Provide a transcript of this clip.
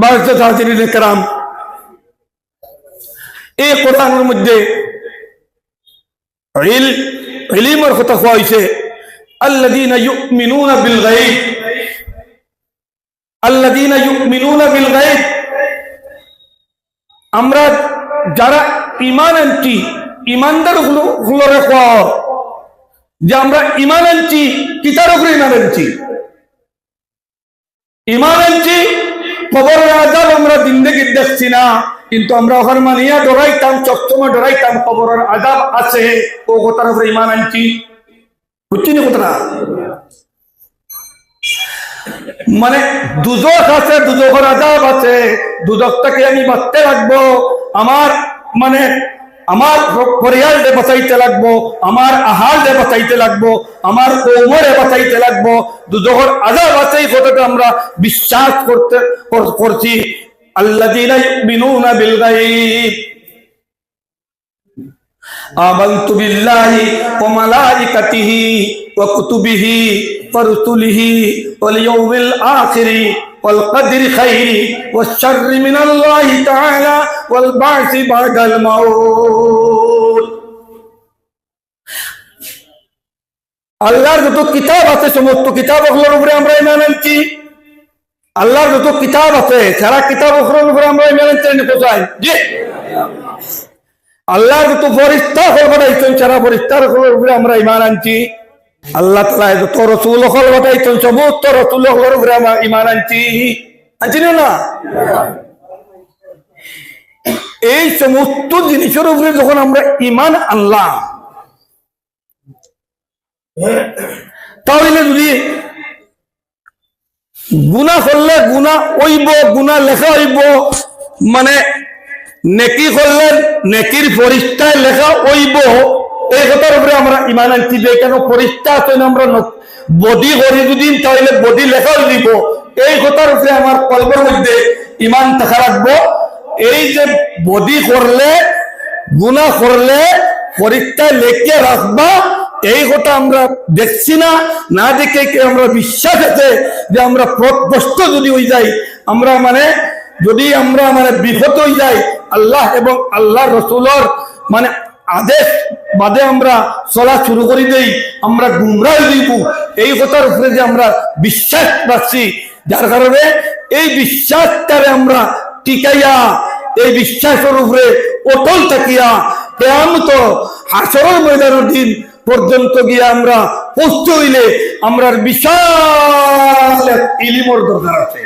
বাজত এই কোরআনের মধ্যে আমরা যারা ইমান আনছি ইমানদারগুলো গুলো যে আমরা ইমান আনছি, কিতার উপরে ইমান আনছি। ইমান আনছি খবরের আজাব আমরা জিন্দগির দেখছি না, কিন্তু আমরা ওখানে মানিয়া ডরাইতাম, চকচমা ডরাইতাম, খবরের আজাব আছে। ও কথার উপরে ইমান আনছি। বুঝছি না কথাটা? মানে দুজক আছে, দুজকের আজাব আছে, দুজকটাকে আমি বাঁচতে রাখব। আমার মানে আমার পরিয়ালকে বাঁচাইতে লাগবো আমার আহারকে বাঁচাইতে লাগবো আমার কোমরে বাঁচাইতে লাগবো দুজকের আজাব আছে এই কথাটা আমরা বিশ্বাস করতে কর- করছি আল্লাহ ইউমিনুনা বিল গায়ব آمنت بالله وملائكته وكتبه ورسله واليوم الآخر والقدر خير والشر من الله تعالى والبعث بعد الموت আল্লাহর যত কিতাব আছে, সমস্ত কিতাব কিতাবগুলোর উপরে আমরা ইমান আনছি। আল্লাহর যত কিতাব আছে, সারা কিতাব কিতাবগুলোর উপরে আমরা ইমান আনছি না কোথায় জি। আল্লাহ যত ফরিস্তা হল বানাইছেন, সারা ফরিস্তার হলের উপরে আমরা ইমান আনছি। আল্লাহ তালা যত রসুল হল বানাইছেন, সমস্ত রসুল হলের উপরে আমরা ইমান আনছি। আনছি না এই সমস্ত জিনিসের উপরে যখন আমরা ইমান আনলাম তাহলে যদি গুণা করলে গুণা ওইব গুণা লেখা হইব মানে নেকি করলে নেকির পরিষ্ঠায় লেখা ওইব এই কথার উপরে আমরা ইমান আনছি যে কেন পরিষ্ঠা আছে আমরা বডি করি যদি, তাহলে বডি লেখা দিব। এই কথার উপরে আমার কল্পের মধ্যে ইমান থাকা রাখব এই যে বডি করলে, গুণা করলে পরীক্ষায় লেখে রাখবা এই কথা আমরা দেখছি না না দেখে আমরা বিশ্বাস আছে যে আমরা পথভ্রষ্ট যদি হয়ে যাই, আমরা মানে যদি আমরা মানে বিহত হয়ে যাই, আল্লাহ এবং আল্লাহ রসুলর মানে আদেশ বাদে আমরা চলা শুরু করে দেই, আমরা গুমরাহ দিব এই কথার উপরে যে আমরা বিশ্বাস রাখছি, যার কারণে এই বিশ্বাসটারে আমরা টিকাইয়া, এই বিশ্বাসের উপরে অটল থাকিয়া, কেয়ামত হাসরের ময়দানের দিন পর্যন্ত গিয়ে আমরা পৌঁছতে হইলে আমরা বিশাল ইলিমর দরকার আছে।